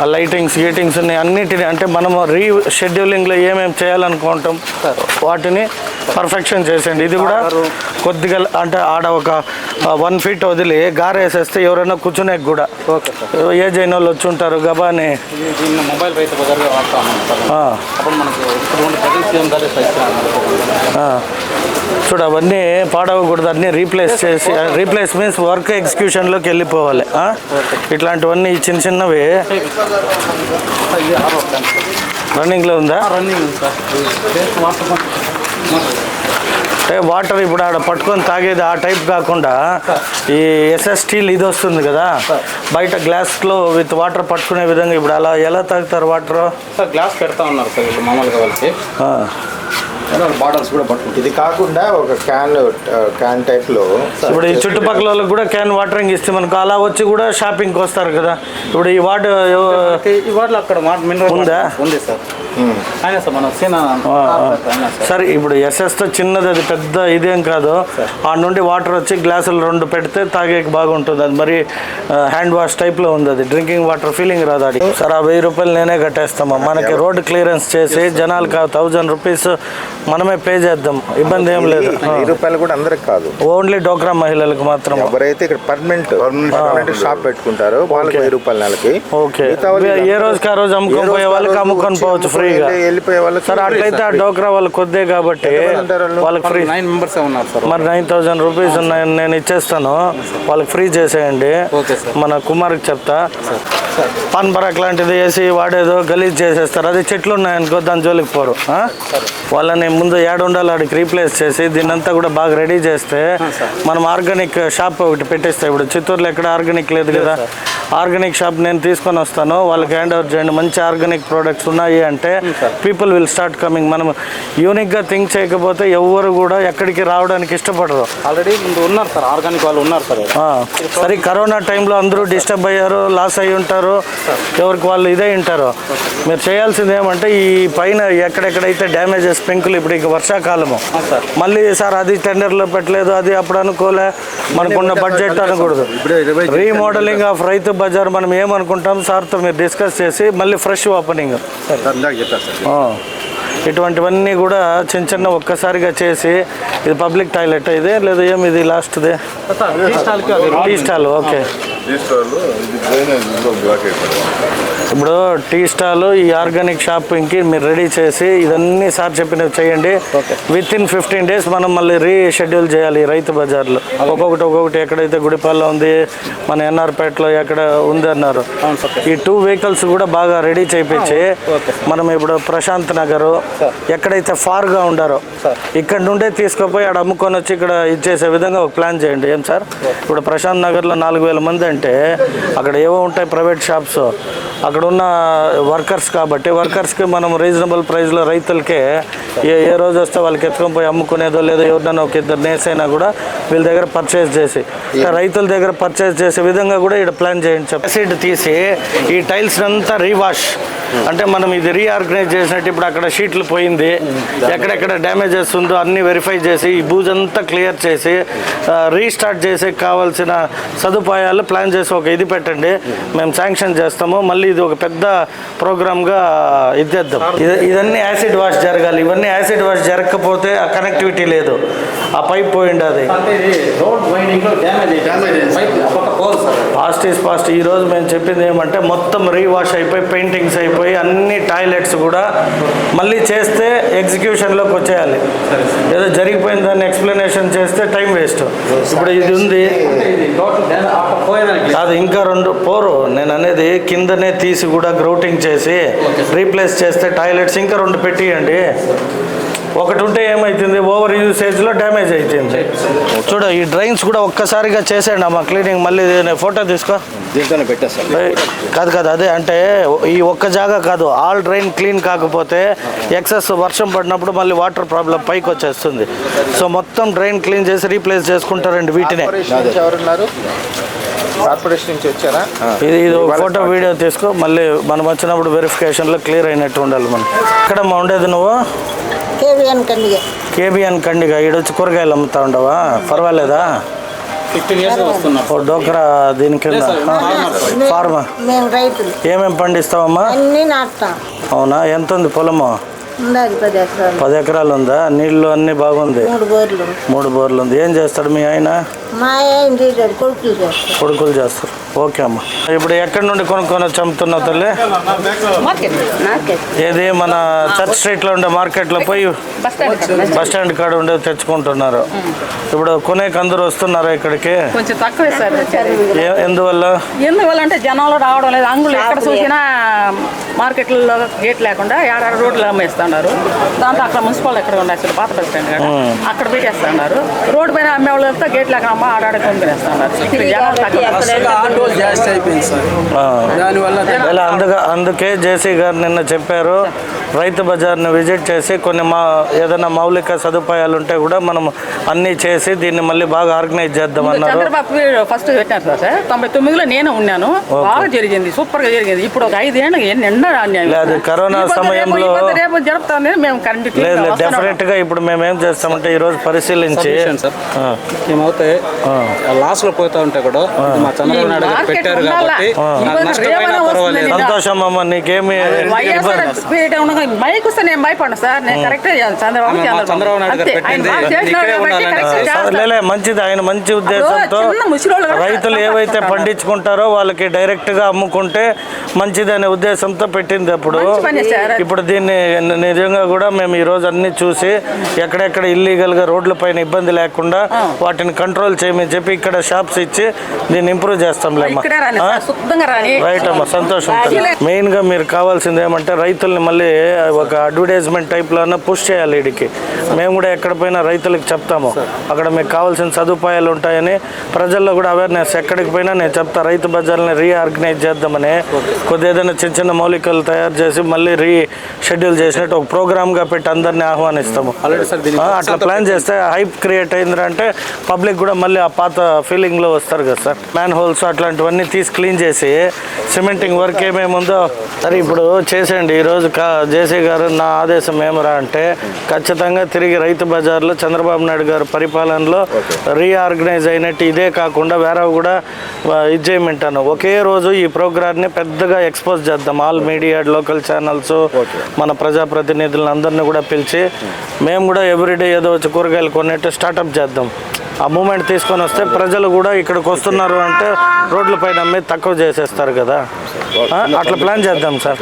ఆ lightings greetings ఉన్నాయి. అన్నిటిని అంటే మనం రీ షెడ్యూలింగ్లో ఏమేమి చేయాలనుకుంటాం వాటిని పర్ఫెక్షన్ చేసేయండి. ఇది కూడా కొద్దిగా అంటే ఆడ ఒక వన్ ఫీట్ వదిలి గారేసేస్తే ఎవరైనా కూర్చునే కూడా ఏజ్ అయిన వాళ్ళు వచ్చి ఉంటారు గబాని. మొబైల్ అప్పుడు మనకు చూడు అవన్నీ పాడవకూడదు అన్నీ రీప్లేస్ చేసి రీప్లేస్ మీన్స్ వర్క్ ఎగ్జిక్యూషన్లోకి వెళ్ళిపోవాలి? ఇట్లాంటివన్నీ చిన్న చిన్నవి రన్నింగ్లో ఉందా? అంటే వాటర్ ఇప్పుడు ఆడ పట్టుకొని తాగేది ఆ టైప్ కాకుండా ఈ ఎస్ఎస్ స్టీల్ ఇది వస్తుంది కదా. బయట గ్లాస్లో విత్ వాటర్ పట్టుకునే విధంగా ఇప్పుడు అలా ఎలా తాగుతారు వాటర్ సార్ గ్లాస్ పెడతా ఉన్నారు సార్ మామూలుగా వాళ్ళకి. బాటిల్స్ కూడా పట్టుకుంటారు ఇది కాకుండా ఒక క్యాన్ క్యాన్ టైప్లో ఇప్పుడు ఈ చుట్టుపక్కల వాళ్ళకి కూడా క్యాన్ వాటరింగ్ ఇస్తే మనకు అలా వచ్చి కూడా షాపింగ్కి వస్తారు కదా. ఇప్పుడు ఈ వాటర్ ఈ వాటిలో అక్కడ మినరల్ ఉందా? ఉంది సార్ అయినా సార్ మన సీనా అయినా సార్ సరే ఇప్పుడు ఎస్ఎస్తో చిన్నది అది పెద్ద ఇదేం కాదు. ఆ నుండి వాటర్ వచ్చి గ్లాసులు రెండు పెడితే తాగేకి బాగుంటుంది. అది మరి హ్యాండ్ వాష్ టైప్లో ఉంది అది. డ్రింకింగ్ వాటర్ ఫీలింగ్ రాదు అది సరే ఆ వెయ్యి రూపాయలు నేనే కట్టేస్తామా? మనకి రోడ్ క్లియరెన్స్ చేసి జనాలకు థౌజండ్ రూపీస్ మనమే పే చేద్దాం. ఇబ్బంది ఏం లేదు. వెయ్యి రూపాయలు కూడా అందరికి కాదు. ఓన్లీ డోక్రా మహిళలకు మాత్రం ఎవరైతే ఇక్కడ పర్మనెంట్ పర్మనెంట్ షాప్ పెట్టుకుంటారో వాళ్ళకి వెయ్యి రూపాయలు నెలకి ఓకే. ఏ రోజుకి ఆ రోజు అమ్ముకొని పోయే వాళ్ళకి అమ్ముకొని వచ్చి పోవచ్చు ఫ్రీగా. వెళ్ళి- వెళ్ళిపోయే వాళ్ళకి సరే అట్లయితే ఆ డోక్రా వాళ్ళు కొద్దే కాబట్టి? వాళ్ళకి ఫ్రీ. నైన్ మెంబర్స్ ఉన్నారు సార్. మరి నైన్ థౌజండ్ రూపీస్ ఉన్నాయి నేను ఇచ్చేస్తాను. వాళ్ళకి ఫ్రీ చేసేయండి. Okay sir. మన కుమార్కి చెప్తా. పాన్ పరాక్ లాంటిది వేసి వాడేదో గలీజ్ చేసేస్తారు. అది చెట్లు ఉన్నాయనుకో దాని జోలికి పోరు? వాళ్ళని ముందు ఏడు ఉండాలి ఆడికి రీప్లేస్ చేసి దీన్నంతా కూడా బాగా రెడీ చేస్తే మనం ఆర్గానిక్ షాప్ ఒకటి పెట్టేస్తాం ఇప్పుడు చిత్తూరులో ఎక్కడ ఆర్గానిక్ లేదు కదా. ఆర్గానిక్ షాప్ నేను తీసుకొని వస్తాను వాళ్ళకి హ్యాండ్ ఓవర్ చేయండి. మంచి ఆర్గానిక్ ప్రోడక్ట్స్ ఉన్నాయి అంటే పీపుల్ విల్ స్టార్ట్ కమింగ్ మనం యూనిక్గా థింక్ చేయకపోతే ఎవ్వరు కూడా ఎక్కడికి రావడానికి ఇష్టపడరు. ఆల్రెడీ ఉన్నారు సార్ ఆర్గానిక్ వాళ్ళు ఉన్నారు సార్. సరే కరోనా టైంలో అందరూ డిస్టర్బ్ అయ్యారు లాస్ అయ్యి ఉంటారు ఎవరికి వాళ్ళు ఇదే ఉంటారు మీరు చేయాల్సింది ఏమంటే ఈ పైన ఎక్కడెక్కడైతే డ్యామేజెస్ పెంకులు ఇప్పుడు ఇక వర్షాకాలము. సార్. మళ్ళీ సార్ అది టెండర్లో పెట్టలేదు అది అప్పుడు అనుకోలే. మనకున్న బడ్జెట్ అనకూడదు. రీమోడలింగ్ ఆఫ్ రైతు బజార్ మనం ఏమనుకుంటాం సార్తో మీరు డిస్కస్ చేసి మళ్ళీ ఫ్రెష్ ఓపెనింగ్. ఇటువంటివన్నీ కూడా చిన్న చిన్న ఒక్కసారిగా చేసి ఇది పబ్లిక్ టాయిలెట్ ఇది లేదా ఏమి ఇది లాస్ట్ది టీ స్టాల్కి అది టీ స్టాల్ ఓకే తీసుకోవాలి ఇది డ్రైనేజ్ ఇంకో బ్లాక్ అయిపోయింది. ఇప్పుడు టీ స్టాల్ ఈ ఆర్గానిక్ షాపింగ్కి మీరు రెడీ చేసి ఇదన్నీ సార్ చెప్పినవి చేయండి. విత్ ఇన్ ఫిఫ్టీన్ డేస్ మనం మళ్ళీ రీషెడ్యూల్ చేయాలి రైతు బజార్లో. ఒక్కొక్కటి ఒక్కొక్కటి ఎక్కడైతే గుడిపాల్లో ఉంది మన ఎన్ఆర్పేటలో ఎక్కడ ఉంది అన్నారు. ఈ టూ వెహికల్స్ కూడా బాగా రెడీ చేయించి మనం ఇప్పుడు ప్రశాంత్ నగర్ ఎక్కడైతే ఫార్గా ఉండారో ఇక్కడ నుండే తీసుకుపోయి ఆడ అమ్ముకొని వచ్చి ఇక్కడ ఇచ్చేసే విధంగా ఒక ప్లాన్ చేయండి. ఏం సార్? ఇప్పుడు ప్రశాంత్ నగర్లో నాలుగు వేల మంది అంటే అక్కడ ఏవో ఉంటాయి ప్రైవేట్ షాప్స్. అక్కడ ఉన్న వర్కర్స్ కాబట్టి వర్కర్స్కి మనం రీజనబుల్ ప్రైస్లో రైతులకే ఏ ఏ రోజు వస్తే వాళ్ళకి ఎత్తుకొని పోయి అమ్ముకునేదో లేదో ఎవరినైనా ఒక ఇద్దరు నేసైనా కూడా వీళ్ళ దగ్గర పర్చేస్ చేసి రైతుల దగ్గర పర్చేస్ చేసే విధంగా కూడా ఇక్కడ ప్లాన్ చేయండి చెప్పి. తీసి ఈ టైల్స్ అంతా రీవాష్ అంటే మనం ఇది రీఆర్గనైజ్ చేసినట్టు ఇప్పుడు అక్కడ షీట్లు పోయింది. ఎక్కడెక్కడ డ్యామేజెస్ ఉందో అన్ని వెరిఫై చేసి ఈ బూజ్ అంతా క్లియర్ చేసి రీస్టార్ట్ చేసే కావాల్సిన సదుపాయాలు ప్లాన్ చేసి ఒక ఇది పెట్టండి మేము శాంక్షన్ చేస్తాము మళ్ళీ ఇది ఒక పెద్ద ప్రోగ్రామ్గా ఇద్దేద్దాం ఇది ఇదన్నీ యాసిడ్ వాష్ జరగాలి. ఇవన్నీ యాసిడ్ వాష్ జరగకపోతే ఆ కనెక్టివిటీ లేదు. ఆ పైప్ పోయింది ఫాస్ట్ ఈజ్ ఫాస్ట్ ఈ రోజు మేము చెప్పింది ఏమంటే మొత్తం రీవాష్ అయిపోయి పెయింటింగ్స్ అయిపోయి అన్ని టాయిలెట్స్ కూడా మళ్ళీ చేస్తే ఎగ్జిక్యూషన్లోకి వచ్చేయాలి. ఏదో జరిగిపోయిన దాన్ని ఎక్స్ప్లెనేషన్ చేస్తే టైం వేస్ట్ ఇప్పుడు ఇది ఉంది. కాదు ఇంకా రెండు పోరు. నేను అనేది కిందనే తీసి కూడా గ్రౌటింగ్ చేసి రీప్లేస్ చేస్తే టాయిలెట్స్ ఇంకా రెండు పెట్టియండి. ఒకటి ఉంటే ఏమవుతుంది ఓవర్ యూసేజ్లో డ్యామేజ్ అవుతుంది చూడ ఈ డ్రైన్స్ కూడా ఒక్కసారిగా చేసేయండి అమ్మా. క్లీనింగ్ మళ్ళీ నేను ఫోటో తీసుకో. దీంతోనే పెట్టేస్తాను కాదు కాదు అదే అంటే ఈ ఒక్క జాగా కాదు ఆల్ డ్రైన్ క్లీన్ కాకపోతే ఎక్సెస్ వర్షం పడినప్పుడు మళ్ళీ వాటర్ ప్రాబ్లం పైకి వచ్చేస్తుంది. సో మొత్తం డ్రైన్ క్లీన్ చేసి రీప్లేస్ చేసుకుంటారండి వీటినే. కార్పొరేషన్ నుంచి ఎవరున్నారు? కార్పొరేషన్ నుంచి వచ్చారా? ఇది ఫోటో వీడియో తీసుకో. మళ్ళీ మనం వచ్చినప్పుడు వెరిఫికేషన్లో క్లియర్ అయినట్టు ఉండాలి మనం. ఎక్కడ ఉండేది నువ్వు? కేవీఎన్ కండిగే. కేబిఎన్ కండిగా. ఈడొచ్చి కూరగాయలు అమ్ముతా ఉండవా? పర్వాలేదా? ఓ డోక్రా దీని కింద ఫార్మా మేము రైతులు. ఏమేమి పండిస్తావమ్మా? అన్నీ నాటుతాం. అవునా? ఎంత ఉంది పొలము పది ఎకరాలు. ఉందా నీళ్ళు అన్నీ బాగుంది? మూడు బోర్లు. ఉంది ఏం చేస్తాడు మీ ఆయన? కొడుకులు చేస్తారు. ఓకే అమ్మా. ఇప్పుడు ఎక్కడి నుండి కొనుక్కొని చంపుతున్నావు తల్లి? ఏది మన చర్చ్ స్ట్రీట్లో ఉండే మార్కెట్లో పోయి బస్ స్టాండ్ కాడ. ఉండే తెచ్చుకుంటున్నారు. ఇప్పుడు కొనేకి అందరూ వస్తున్నారు ఇక్కడికి? కొంచెం తక్కువే సార్ వచ్చారు ఏ- ఎందువల్ల? ఎందువల్ల అంటే జనాలు రావడం లేదు. అంగులు ఎక్కడ చూసినా మార్కెట్లలో గేట్ లేకుండా ఏడాడ రోడ్లు అమ్మేస్తున్నారు. దాంతో అక్కడ మున్సిపల్ ఎక్కడ ఉన్నాయి అసలు పాత బస్ స్టాండ్ కాడ. అక్కడ పెట్టేస్తున్నారు. రోడ్డు పైన అమ్మే వాళ్ళతో గేట్ లేక అమ్మ ఆడాడ కొనుక్కునేస్తున్నారు. జాస్తి అయిపోయింది సార్. దానివల్ల ఇలా అందుగా అందుకే జేసీ గారు నిన్న చెప్పారు రైతు బజార్ని విజిట్ చేసి కొన్ని మా ఏదైనా మౌలిక సదుపాయాలు ఉంటే కూడా మనం అన్నీ చేసి దీన్ని మళ్ళీ బాగా ఆర్గనైజ్ చేద్దామన్నారు చంద్రబాబు ఫస్ట్ పెట్టినారు సార్ తొంభై తొమ్మిదిలో నేను ఉన్నాను. బాగా జరిగింది సూపర్గా జరిగింది. ఇప్పుడు ఒక ఐదేళ్ళు లేదు, కరోనా సమయంలో- రేపు జరుపుతామని మేము కరెంట్ లేదు లేదు డెఫినెట్గా ఇప్పుడు మేము ఏం చేస్తామంటే ఈ రోజు పరిశీలించి Submission, sir. ఆ, ఏమవుతే లాస్లో పోతా ఉంటే కూడా మా చంద్రబాబు నాయుడు పెట్టారు? కాబట్టి నష్టమైనా పర్వాలేదు. సంతోషం అమ్మ నీకేమి మైక్ వస్తే నేను భయపడను సార్ నేను కరెక్టే చేయాలి. చంద్రబాబు. నాయుడు గారు పెట్టింది మంచిది ఆయన మంచి ఉద్దేశంతో రైతులు ఏవైతే పండించుకుంటారో వాళ్ళకి డైరెక్ట్గా అమ్ముకుంటే మంచిది అనే ఉద్దేశంతో పెట్టింది అప్పుడు. ఇప్పుడు దీన్ని నిజంగా కూడా మేము ఈ రోజు అన్ని చూసి ఎక్కడెక్కడ ఇల్లీగల్గా రోడ్ల పైన ఇబ్బంది లేకుండా వాటిని కంట్రోల్ చేయమని చెప్పి ఇక్కడ షాప్స్ ఇచ్చి దీన్ని ఇంప్రూవ్ చేస్తాంలే. రైట్ అమ్మా సంతోషం మెయిన్గా మీరు కావాల్సింది ఏమంటే రైతుల్ని మళ్ళీ ఒక అడ్వర్టైజ్మెంట్ టైప్లోనే పుష్ చేయాలి వీడికి. మేము కూడా ఎక్కడ పోయినా రైతులకు చెప్తాము. అక్కడ మీకు కావాల్సిన సదుపాయాలు ఉంటాయని ప్రజల్లో కూడా అవేర్నెస్ ఎక్కడికి పోయినా నేను చెప్తా రైతు బజార్ని రీఆర్గనైజ్ చేద్దామని. కొద్ది ఏదైనా చిన్న చిన్న మౌలికలు తయారు చేసి మళ్ళీ రీ షెడ్యూల్ చేసినట్టు ఒక ప్రోగ్రామ్గా పెట్టి అందరినీ ఆహ్వానిస్తాము. అట్లా ప్లాన్ చేస్తే హైప్ క్రియేట్ అయిందంటే పబ్లిక్ కూడా మళ్ళీ ఆ పాత ఫీలింగ్లో వస్తారు కదా సార్ మ్యాన్ హోల్స్ అట్లాంటివన్నీ తీసి క్లీన్ చేసి సిమెంటింగ్ వర్క్ ఏమేమి ఉందో సరే ఇప్పుడు చేసేయండి. ఈరోజు కా జేసీ గారు నా ఆదేశం ఏమరా అంటే ఖచ్చితంగా తిరిగి రైతు బజార్లో చంద్రబాబు నాయుడు గారు పరిపాలనలో రీఆర్గనైజ్ అయినట్టు ఇదే కాకుండా వేరే కూడా ఇది చేయమంటాను. ఒకే రోజు ఈ ప్రోగ్రామ్ని పెద్దగా ఎక్స్పోజ్ చేద్దాం. ఆల్ మీడియా లోకల్ ఛానల్స్ మన ప్రజాప్రతినిధులను అందరినీ కూడా పిలిచి మేము కూడా ఎవ్రీడే ఏదో వచ్చి కూరగాయలు కొనేట్టు స్టార్ట్అప్ చేద్దాం. ఆ మూమెంట్ తీసుకొని వస్తే ప్రజలు కూడా ఇక్కడికి వస్తున్నారు అంటే రోడ్ల పైన అమ్మి తక్కువ చేసేస్తారు కదా. అట్లా ప్లాన్ చేద్దాం సార్.